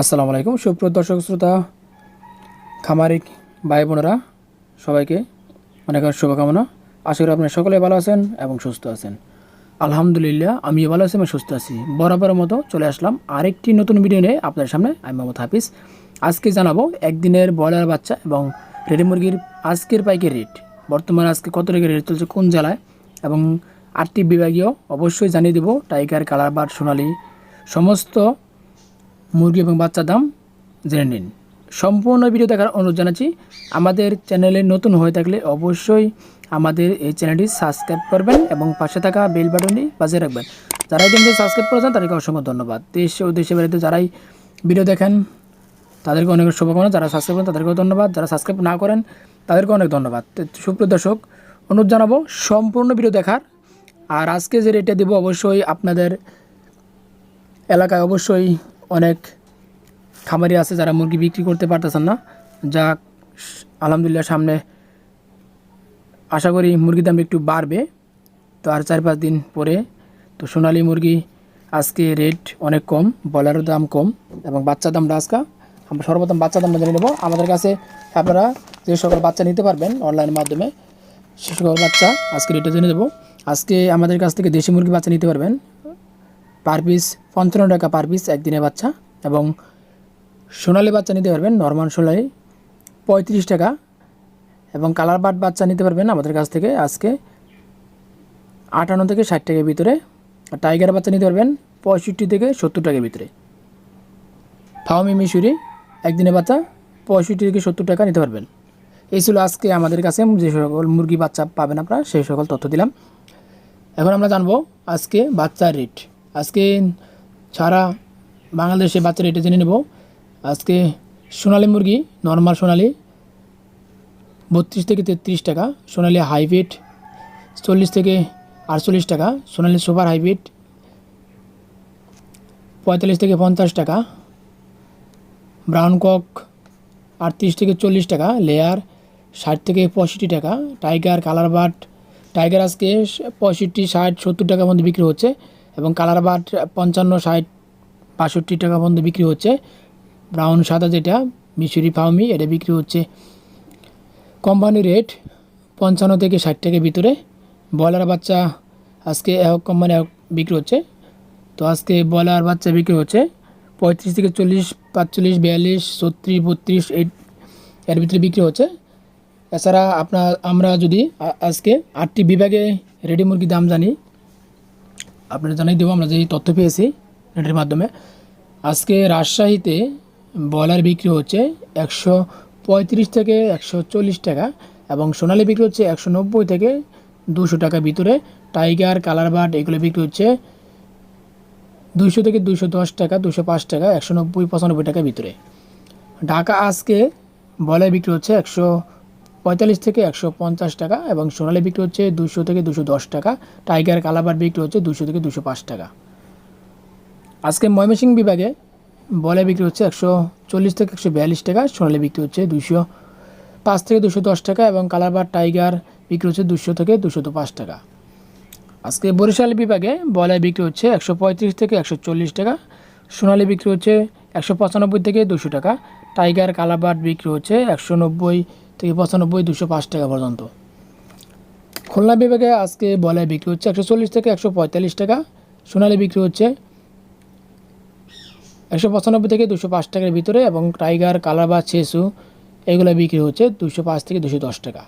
আসসালামু আলাইকুম। সুপ্রিয় দর্শক শ্রোতা খামারিক ভাই বোনেরা, সবাইকে অনেক অনেক শুভকামনা। আশা করি আপনারা সকলে ভালো আছেন এবং সুস্থ আছেন। আলহামদুলিল্লাহ, আমিও ভালো আছি এবং সুস্থ আছি। বরাবরের মতো চলে আসলাম আরেকটি নতুন ভিডিও নিয়ে আপনাদের সামনে, আমি মোহাম্মদ হাফিজ। আজকে জানাব একদিনের ব্রয়লার বাচ্চা এবং রেডি মুরগির আজকের পাইকের রেট। বর্তমানে আজকে কত টাকা রেট চলছে কোন জেলায় এবং আটটি বিভাগীয় অবশ্যই জানিয়ে দেবো। টাইগার কালার বাট সোনালি, সমস্ত মুরগি এবং বাচ্চার দাম জেনে নিন। সম্পূর্ণ ভিডিও দেখার অনুরোধ জানাচ্ছি, আমাদের চ্যানেলে নতুন হয়ে থাকলে অবশ্যই আমাদের এই চ্যানেলটি সাবস্ক্রাইব করবেন এবং পাশে থাকা বেল বাটনটি বাজিয়ে রাখবেন। যারা কিন্তু সাবস্ক্রাইব করেছেন, তাদেরকে অসংখ্য ধন্যবাদ। দেশ ও দেশে বাড়িতে যারাই ভিডিও দেখেন, তাদেরকে অনেক শুভকামনা। যারা সাবস্ক্রাইব করেন, তাদেরকেও ধন্যবাদ। যারা সাবস্ক্রাইব না করেন তাদেরকে অনেক ধন্যবাদ। সুপ্রিয় দর্শক, অনুরোধ জানাব, সম্পূর্ণ ভিডিও দেখার। আর আজকে যে রেটটা দেবো, অবশ্যই আপনাদের এলাকায় অবশ্যই অনেক খামারি আছে যারা মুরগি বিক্রি করতে পারতেছেন না। যা আলহামদুলিল্লাহ সামনে আশা করি মুরগির দাম একটু বাড়বে। তো আর চার পাঁচ দিন পরে তো সোনালি মুরগি আজকে রেট অনেক কম বলারের দাম কম এবং বাচ্চার দামটা আজকে আমরা সর্বপ্রথম বাচ্চার দামটা জেনে নেব। আমাদের কাছে আপনারা যে সকল বাচ্চা নিতে পারবেন অনলাইনের মাধ্যমে, সে সকল বাচ্চা আজকে রেটে জেনে দেবো আজকে আমাদের কাছ থেকে দেশি মুরগি বাচ্চা নিতে পারবেন। পার পিস পঞ্চান্ন টাকা পার পিস একদিনের বাচ্চা এবং সোনালি বাচ্চা নিতে পারবেন নর্মাল সোনালি, পঁয়ত্রিশ টাকা এবং কালার বাট বাচ্চা নিতে পারবেন আমাদের কাছ থেকে আজকে আটান্ন থেকে ষাট টাকার ভিতরে। টাইগার বাচ্চা নিতে পারবেন পঁয়ষট্টি থেকে সত্তর টাকার ভিতরে। ফাওমি মিশুরি একদিনের বাচ্চা পঁয়ষট্টি থেকে সত্তর টাকা নিতে পারবেন। এই ছিল আজকে আমাদের কাছে যে সকল মুরগি বাচ্চা পাবেন আপনারা, সেই সকল তথ্য দিলাম। এখন আমরা জানব আজকে বাচ্চার রেট আজকে সারা বাংলাদেশে বাচ্চারা এটা জেনে নেব। আজকে সোনালি মুরগি নর্মাল সোনালি, বত্রিশ থেকে তেত্রিশ টাকা, সোনালি হাইব্রিড চল্লিশ থেকে আটচল্লিশ টাকা, সোনালি সুপার হাইব্রিড পঁয়তাল্লিশ থেকে পঞ্চাশ টাকা ব্রাউন কক, আটত্রিশ থেকে চল্লিশ টাকা লেয়ার ষাট থেকে পঁয়ষট্টি টাকা টাইগার কালার বাট টাইগার আজকে পঁয়ষট্টি, ষাট, সত্তর টাকার মধ্যে বিক্রি হচ্ছে। এবং কালার বাট পঞ্চান্ন, ষাট, বাষট্টি টাকা পর্যন্ত বিক্রি হচ্ছে। ব্রাউন, সাদা যেটা, মিশরি ফাউমি এটা বিক্রি হচ্ছে। কোম্পানি রেট পঞ্চান্ন থেকে ষাট টাকার ভিতরে। ব্রয়লার বাচ্চা আজকে এক কোম্পানি বিক্রি হচ্ছে। তো আজকে ব্রয়লার বাচ্চা বিক্রি হচ্ছে পঁয়ত্রিশ থেকে চল্লিশ, পাঁচচল্লিশ, বিয়াল্লিশ, ছত্রিশ, বত্রিশ এই এর ভিতরে বিক্রি হচ্ছে। এছাড়া আপনার, আমরা যদি আজকে আটটি বিভাগে রেডি মুরগির দাম জানি আপনারা জানাই দেবো, আমরা যে তথ্য পেয়েছি নেটের মাধ্যমে। আজকে রাজশাহীতে ব্রয়লার বিক্রি হচ্ছে একশো পঁয়ত্রিশ থেকে একশো চল্লিশ টাকা এবং সোনালি বিক্রি হচ্ছে একশো নব্বই থেকে দুশো টাকার ভিতরে। টাইগার কালার বাট এগুলো বিক্রি হচ্ছে দুশো থেকে দুশো দশ টাকা দুশো পাঁচ টাকা, একশো নব্বই, পঁচানব্বই টাকার ভিতরে। ঢাকা আজকে ব্রয়লার বিক্রি হচ্ছে একশো পঁয়তাল্লিশ থেকে একশো পঞ্চাশ টাকা এবং সোনালি বিক্রি হচ্ছে দুশো থেকে দুশো দশ টাকা, টাইগার কালাবার বিক্রি হচ্ছে দুশো থেকে দুশো পাঁচ টাকা। আজকে ময়মনসিংহ বিভাগে বলে বিক্রি হচ্ছে একশো চল্লিশ থেকে একশো বিয়াল্লিশ টাকা, সোনালি বিক্রি হচ্ছে দুশো পাঁচ থেকে দুশো দশ টাকা এবং কালারবার টাইগার বিক্রি হচ্ছে দুশো থেকে দুশো পাঁচ টাকা। আজকে বরিশাল বিভাগে বলায় বিক্রি হচ্ছে একশো পঁয়ত্রিশ থেকে একশো চল্লিশ টাকা, সোনালি বিক্রি হচ্ছে একশো পঁচানব্বই থেকে দুশো টাকা, টাইগার কালাবাট বিক্রি হচ্ছে একশো নব্বই থেকে পঁচানব্বই, দুশো পাঁচ টাকা পর্যন্ত। খুলনা বিভাগে আজকে বলে বিক্রি হচ্ছে একশো চল্লিশ থেকে একশো পঁয়তাল্লিশ টাকা। সোনালি বিক্রি হচ্ছে একশো পঁচানব্বই থেকে দুশো পাঁচ টাকার ভিতরে এবং টাইগার কালার বা ছেসু এগুলো বিক্রি হচ্ছে দুশো পাঁচ থেকে দুশো দশ টাকা।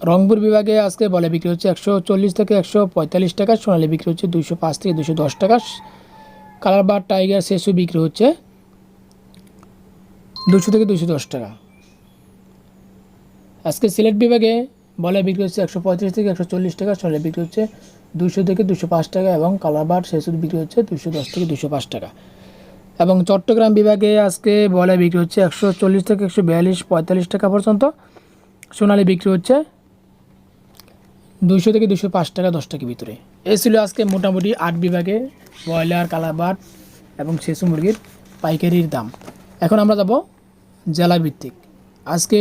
রংপুর বিভাগে আজকে বলে বিক্রি হচ্ছে একশো চল্লিশ থেকে একশো পঁয়তাল্লিশ টাকা, সোনালি বিক্রি হচ্ছে দুশো পাঁচ থেকে দুশো দশ টাকা। কালার বা টাইগার শেষু বিক্রি হচ্ছে দুশো থেকে দুশো দশ টাকা। আজকে সিলেট বিভাগে বলে বিক্রি হচ্ছে একশো পঁয়ত্রিশ থেকে একশো চল্লিশ টাকা সোনালি বিক্রি হচ্ছে দুশো থেকে দুশো পাঁচ টাকা এবং কালার বাট শেষুর বিক্রি হচ্ছে দুশো দশ থেকে দুশো পাঁচ টাকা। এবং চট্টগ্রাম বিভাগে আজকে বলে বিক্রি হচ্ছে একশো চল্লিশ থেকে একশো বিয়াল্লিশ, পঁয়তাল্লিশ টাকা পর্যন্ত। সোনালি বিক্রি হচ্ছে দুশো থেকে দুশো পাঁচ টাকা, দশ টাকার ভিতরে। এ ছিল আজকে মোটামুটি আট বিভাগে ব্রয়লার কালাবাট এবং শেষু মুরগির পাইকারির দাম। এখন আমরা যাব জেলাভিত্তিক। আজকে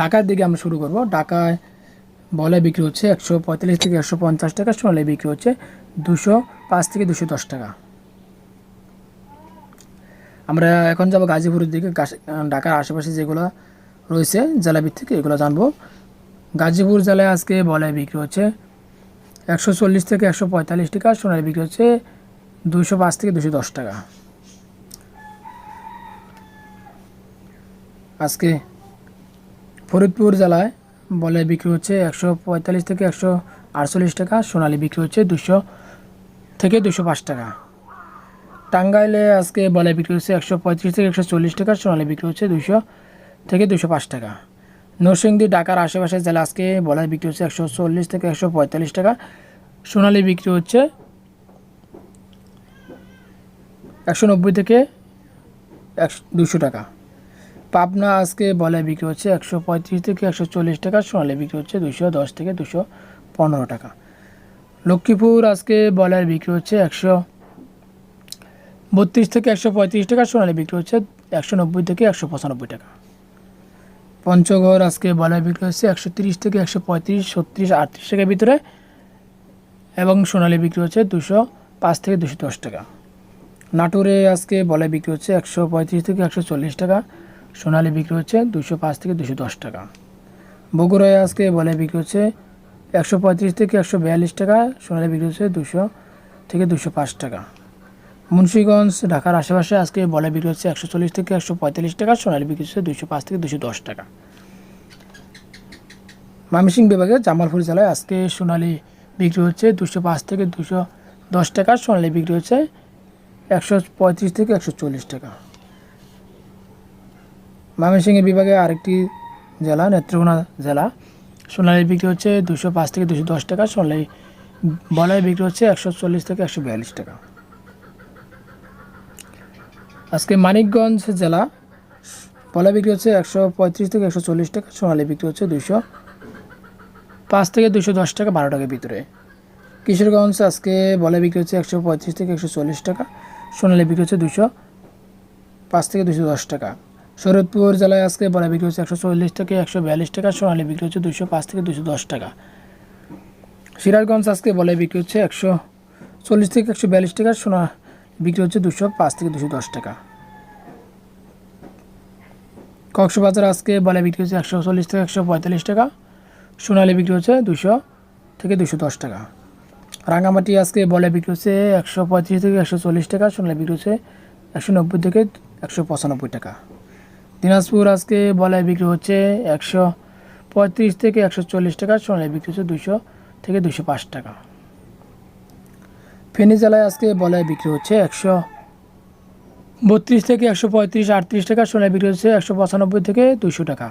ঢাকার দিকে আমরা শুরু করব। ঢাকায় বলে বিক্রি হচ্ছে একশো পঁয়তাল্লিশ থেকে একশো পঞ্চাশ টাকা, সোনালি বিক্রি হচ্ছে দুশো পাঁচ থেকে দুশো দশ টাকা। আমরা এখন যাব গাজীপুরের দিকে। ঢাকার আশেপাশে যেগুলো রয়েছে জেলা ভিত্তিক এগুলো জানব। গাজীপুর জেলায় আজকে বলে বিক্রি হচ্ছে একশো চল্লিশ থেকে একশো পঁয়তাল্লিশ টাকা, সোনালি বিক্রি হচ্ছে দুশো পাঁচ থেকে দুশো দশ টাকা। আজকে ফরিদপুর জেলায় বলে বিক্রি হচ্ছে একশো পঁয়তাল্লিশ থেকে একশো আটচল্লিশ টাকা, সোনালি বিক্রি হচ্ছে দুশো থেকে দুশো পাঁচ টাকা। টাঙ্গাইলে আজকে বলে বিক্রি হচ্ছে একশো পঁয়ত্রিশ থেকে একশো চল্লিশ টাকা, সোনালি বিক্রি হচ্ছে দুশো থেকে দুশো পাঁচ টাকা। নরসিংদী, ঢাকার আশেপাশের জেলা আজকে বলে বিক্রি হচ্ছে একশো চল্লিশ থেকে একশো পঁয়তাল্লিশ টাকা, সোনালি বিক্রি হচ্ছে একশো নব্বই থেকে একশো দুশো টাকা। পাবনা আজকে বলে বিক্রি হচ্ছে একশো পঁয়ত্রিশ থেকে একশো চল্লিশ টাকা, সোনালি বিক্রি হচ্ছে দুশো দশ থেকে দুশো পনেরো টাকা। লক্ষ্মীপুর আজকে বলার বিক্রি হচ্ছে একশো বত্রিশ থেকে একশো পঁয়ত্রিশ টাকা, সোনালি বিক্রি হচ্ছে একশো নব্বই থেকে একশো পঁচানব্বই টাকা। পঞ্চগড় আজকে বলার বিক্রি হচ্ছে একশো তিরিশ থেকে একশো পঁয়ত্রিশ, ছত্রিশ, আটত্রিশ টাকার ভিতরে এবং সোনালি বিক্রি হচ্ছে দুশো পাঁচ থেকে দুশো দশ টাকা। নাটোরে আজকে বলে বিক্রি হচ্ছে একশো পঁয়ত্রিশ থেকে একশো চল্লিশ টাকা সোনালি বিক্রি হচ্ছে দুশো পাঁচ থেকে দুশো দশ টাকা। বগুড়ায় আজকে বলে বিক্রি হচ্ছে একশো পঁয়ত্রিশ থেকে একশো বিয়াল্লিশ টাকা, সোনালি বিক্রি হচ্ছে দুশো থেকে দুশো পাঁচ টাকা। মুন্সীগঞ্জ, ঢাকার আশেপাশে আজকে বলে বিক্রি হচ্ছে একশো চল্লিশ থেকে একশো পঁয়তাল্লিশ টাকা, সোনালি বিক্রি হচ্ছে দুশো পাঁচ থেকে দুশো দশ টাকা। মামিসিং বিভাগের জামালপুর জেলায় আজকে সোনালি বিক্রি হচ্ছে দুশো পাঁচ থেকে দুশো দশ টাকা, সোনালি বিক্রি হচ্ছে একশো পঁয়ত্রিশ থেকে একশো চল্লিশ টাকা। ময়মনসিংহ বিভাগে আরেকটি জেলা, নেত্রকোনা জেলা। সোনালি বিক্রি হচ্ছে দুশো পাঁচ থেকে দুশো দশ টাকা, সোনালি বলাই বিক্রি হচ্ছে একশো চল্লিশ থেকে একশো বিয়াল্লিশ টাকা। আজকে মানিকগঞ্জ জেলা বলাই বিক্রি হচ্ছে একশো পঁয়ত্রিশ থেকে একশো চল্লিশ টাকা, সোনালি বিক্রি হচ্ছে দুশো পাঁচ থেকে দুশো দশ টাকা, বারো টাকার ভিতরে। কিশোরগঞ্জ আজকে বলে বিক্রি হচ্ছে একশো পঁয়ত্রিশ থেকে একশো চল্লিশ টাকা, সোনালি বিক্রি হচ্ছে দুশো পাঁচ থেকে দুশো দশ টাকা। শরৎপুর জেলায় আজকে বলে বিক্রি হচ্ছে একশো চল্লিশ থেকে একশো বিয়াল্লিশ টাকা, সোনালি বিক্রি হচ্ছে দুশো পাঁচ থেকে দুশো দশ টাকা। সিরাজগঞ্জ আজকে বলে বিক্রি হচ্ছে একশো চল্লিশ থেকে একশো বিয়াল্লিশ টাকা, সোনা বিক্রি হচ্ছে দুশো পাঁচ থেকে দুশো দশ টাকা। কক্সবাজার আজকে বলে বিক্রি হচ্ছে একশো চল্লিশ থেকে একশো পঁয়তাল্লিশ টাকা, সোনালি বিক্রি হচ্ছে দুশো থেকে দুশো দশ টাকা। রাঙামাটি আজকে বলে বিক্রি হচ্ছে একশো পঁয়ত্রিশ থেকে একশো চল্লিশ টাকা, সোনালি বিক্রি হচ্ছে একশো নব্বই থেকে একশো পঁচানব্বই টাকা। দিনাজপুর আজকে বলে বিক্রি হচ্ছে একশো পঁয়ত্রিশ থেকে একশো চল্লিশ টাকা, সোনালি বিক্রি হচ্ছে দুশো থেকে দুশো পাঁচ টাকা। ফেনী জেলায় আজকে বলে বিক্রি হচ্ছে একশো বত্রিশ থেকে একশো পঁয়ত্রিশ, আটত্রিশ টাকা, সোনালি বিক্রি হচ্ছে একশো পঁচানব্বই থেকে দুশো টাকা।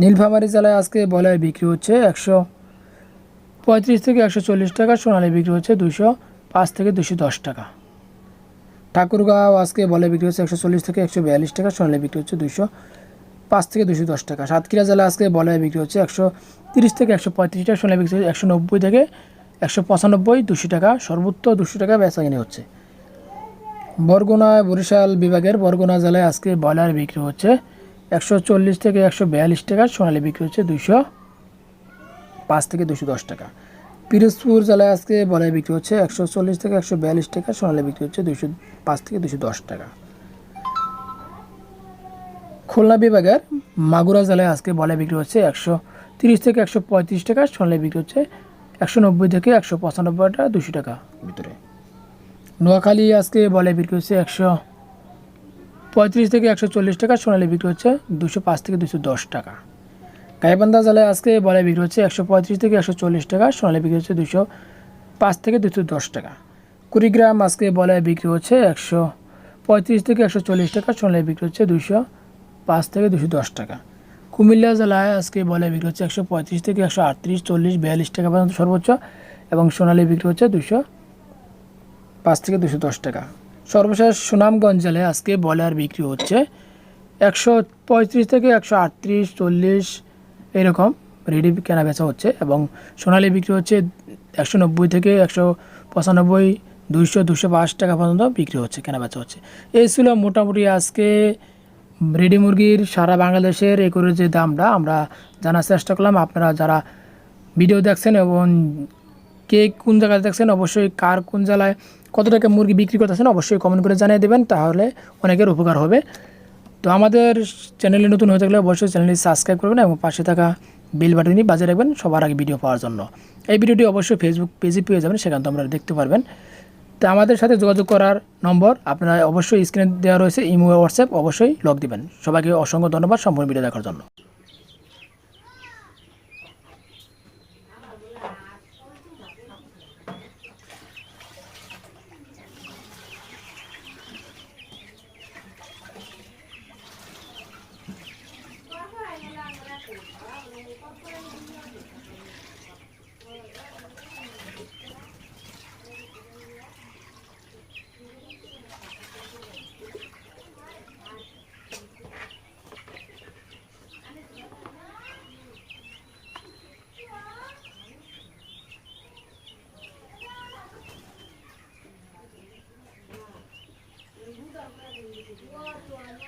নীলফামারী জেলায় আজকে বলে বিক্রি হচ্ছে একশো পঁয়ত্রিশ থেকে একশো চল্লিশ টাকা, সোনালি বিক্রি হচ্ছে দুশো পাঁচ থেকে দুশো দশ টাকা। ঠাকুরগাঁও আজকে বলে বিক্রি হচ্ছে একশো চল্লিশ থেকে একশো বিয়াল্লিশ টাকা, সোনালি বিক্রি হচ্ছে দুশো পাঁচ থেকে দুশো দশ টাকা। সাতক্ষীরা জেলা আজকে বলে বিক্রি হচ্ছে একশো তিরিশ থেকে একশো পঁয়ত্রিশ টাকা, সোনালি বিক্রি হচ্ছে একশো নব্বই থেকে একশো পঁচানব্বই, দুশো টাকা, সর্বোচ্চ দুশো টাকা বেচা কিনে হচ্ছে। বরগুনা বরিশাল বিভাগের বরগুনা জেলায় আজকে ব্রয়লার বিক্রি হচ্ছে একশো চল্লিশ থেকে একশো বিয়াল্লিশ টাকা, সোনালি বিক্রি হচ্ছে দুশো পাঁচ থেকে দুশো দশ টাকা। পিরোজপুর জেলায় আজকে বলে বিক্রি হচ্ছে একশো চল্লিশ থেকে একশো বিয়াল্লিশ টাকা, সোনালি বিক্রি হচ্ছে দুশো পাঁচ থেকে দুশো দশ টাকা। খুলনা বিভাগের মাগুরা জেলায় আজকে বলে বিক্রি হচ্ছে একশো তিরিশ থেকে একশো পঁয়ত্রিশ টাকা, সোনালি বিক্রি হচ্ছে একশো নব্বই থেকে একশো পঁচানব্বই টাকা দুশো টাকা ভিতরে। নোয়াখালী আজকে বলে বিক্রি হচ্ছে একশো পঁয়ত্রিশ থেকে একশো চল্লিশ টাকা, সোনালি বিক্রি হচ্ছে দুশো পাঁচ থেকে দুশো দশ টাকা। গাইবান্ধা জেলায় আজকে বলে বিক্রি হচ্ছে একশো পঁয়ত্রিশ থেকে একশো চল্লিশ টাকা, সোনালি বিক্রি হচ্ছে দুশো পাঁচ থেকে দুশো দশ টাকা। কুড়িগ্রাম আজকে বলে বিক্রি হচ্ছে একশো পঁয়ত্রিশ থেকে একশো চল্লিশ টাকা, সোনালি বিক্রি হচ্ছে দুশো পাঁচ থেকে দুশো দশ টাকা। কুমিল্লা জেলায় আজকে বলে বিক্রি হচ্ছে একশো পঁয়ত্রিশ থেকে একশো আটত্রিশ, চল্লিশ, বিয়াল্লিশ টাকা পর্যন্ত সর্বোচ্চ এবং সোনালি বিক্রি হচ্ছে দুশো পাঁচ থেকে দুশো দশ টাকা। সর্বশেষ সুনামগঞ্জ জেলায় আজকে বয়লার বিক্রি হচ্ছে একশো পঁয়ত্রিশ থেকে একশো আটত্রিশ, চল্লিশ এরকম রেডি কেনা বেচা হচ্ছে এবং সোনালি বিক্রি হচ্ছে একশো নব্বই থেকে একশো পঁচানব্বই, দুইশো দুশো পাঁচ টাকা পর্যন্ত বিক্রি হচ্ছে, কেনা বেচা হচ্ছে। এই ছিল মোটামুটি আজকে রেডি মুরগির সারা বাংলাদেশের এই করে যে দামটা। আমরা জানার চেষ্টা করলাম, আপনারা যারা ভিডিও দেখছেন এবং কে কোন জায়গায় দেখছেন, অবশ্যই কার কোন জেলায় কত টাকা মুরগি বিক্রি করতেছেন, অবশ্যই কমেন্ট করে জানিয়ে দেবেন, তাহলে অনেকের উপকার হবে। তো আমাদের চ্যানেলে নতুন হয়ে থাকলে অবশ্যই চ্যানেলটি সাবস্ক্রাইব করবেন এবং পাশে থাকা বেল বাটনটি বাজিয়ে রাখবেন সবার আগে ভিডিও পাওয়ার জন্য। এই ভিডিওটি অবশ্যই ফেসবুক পেজে পেয়ে যাবেন, সেখান থেকে আপনারা দেখতে পারবেন। তো আমাদের সাথে যোগাযোগ করার নম্বর আপনারা অবশ্যই স্ক্রিনে দেওয়া রয়েছে, ইমো হোয়াটসঅ্যাপ অবশ্যই লগ দিবেন। সবাইকে অসংখ্য ধন্যবাদ, সম্পূর্ণ ভিডিও দেখার জন্য। 我做了